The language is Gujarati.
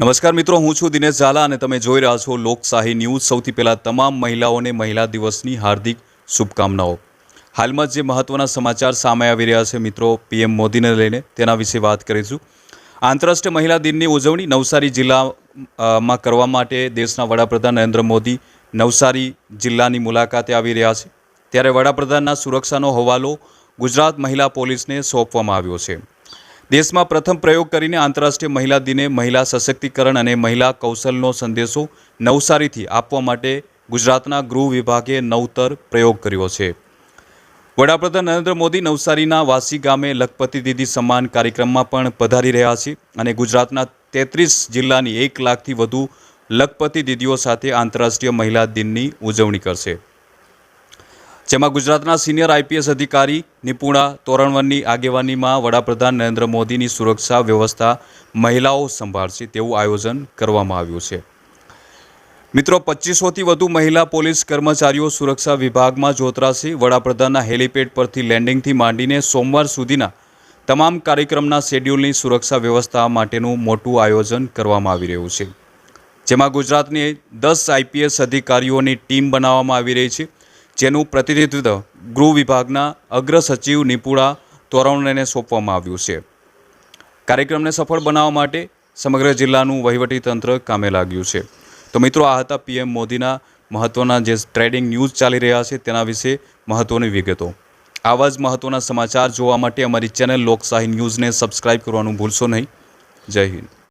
નમસ્કાર મિત્રો, હું છું દિનેશ ઝાલા અને તમે જોઈ રહ્યા છો લોકશાહી ન્યૂઝ. સૌથી પહેલાં તમામ મહિલાઓને મહિલા દિવસની હાર્દિક શુભકામનાઓ. હાલમાં જે મહત્ત્વના સમાચાર સામે આવી રહ્યા છે મિત્રો, પીએમ મોદીને લઈને તેના વિશે વાત કરીશું. આંતરરાષ્ટ્રીય મહિલા દિનની ઉજવણી નવસારી જિલ્લામાં કરવા માટે દેશના વડાપ્રધાન નરેન્દ્ર મોદી નવસારી જિલ્લાની મુલાકાતે આવી રહ્યા છે. ત્યારે વડાપ્રધાનના સુરક્ષાનો હવાલો ગુજરાત મહિલા પોલીસને સોંપવામાં આવ્યો છે. દેશમાં પ્રથમ પ્રયોગ કરીને આંતરરાષ્ટ્રીય મહિલા દિને મહિલા સશક્તિકરણ અને મહિલા કૌશલનો સંદેશો નવસારીથી આપવા માટે ગુજરાતના ગૃહ વિભાગે નવતર પ્રયોગ કર્યો છે. વડાપ્રધાન નરેન્દ્ર મોદી નવસારીના વાસી ગામે લખપતિ દીદી સન્માન કાર્યક્રમમાં પણ પધારી રહ્યા છે અને ગુજરાતના તેત્રીસ જિલ્લાની એક લાખથી વધુ લખપતિ દીદીઓ સાથે આંતરરાષ્ટ્રીય મહિલા દિનની ઉજવણી કરશે. જેમાં ગુજરાતના સિનિયર આઈપીએસ અધિકારી નિપુણા તોરણવનની આગેવાનીમાં વડાપ્રધાન નરેન્દ્ર મોદીની સુરક્ષા વ્યવસ્થા મહિલાઓ સંભાળશે તેવું આયોજન કરવામાં આવ્યું છે. મિત્રો, પચીસોથી વધુ મહિલા પોલીસ કર્મચારીઓ સુરક્ષા વિભાગમાં જોતરાશે. વડાપ્રધાનના હેલિપેડ પરથી લેન્ડિંગથી માંડીને સોમવાર સુધીના તમામ કાર્યક્રમના શેડ્યુલની સુરક્ષા વ્યવસ્થા માટેનું મોટું આયોજન કરવામાં આવી રહ્યું છે. જેમાં ગુજરાતની દસ આઈપીએસ અધિકારીઓની ટીમ બનાવવામાં આવી રહી છે. જેનું પ્રતિનિધિત્વ ગૃહ વિભાગના અગ્ર સચિવ નિપુણા તોરવણેને સોંપવામાં આવ્યું છે. કાર્યક્રમને સફળ બનાવવા માટે સમગ્ર જિલ્લાનું વહીવટીતંત્ર કામે લાગ્યું છે. તો મિત્રો, આ હતા પીએમ મોદીના મહત્ત્વના જે ટ્રેડિંગ ન્યૂઝ ચાલી રહ્યા છે તેના વિશે મહત્ત્વની વિગતો. આવા જ મહત્ત્વના સમાચાર જોવા માટે અમારી ચેનલ લોકશાહી ન્યૂઝને સબસ્ક્રાઇબ કરવાનું ભૂલશો નહીં. જય હિન્દ.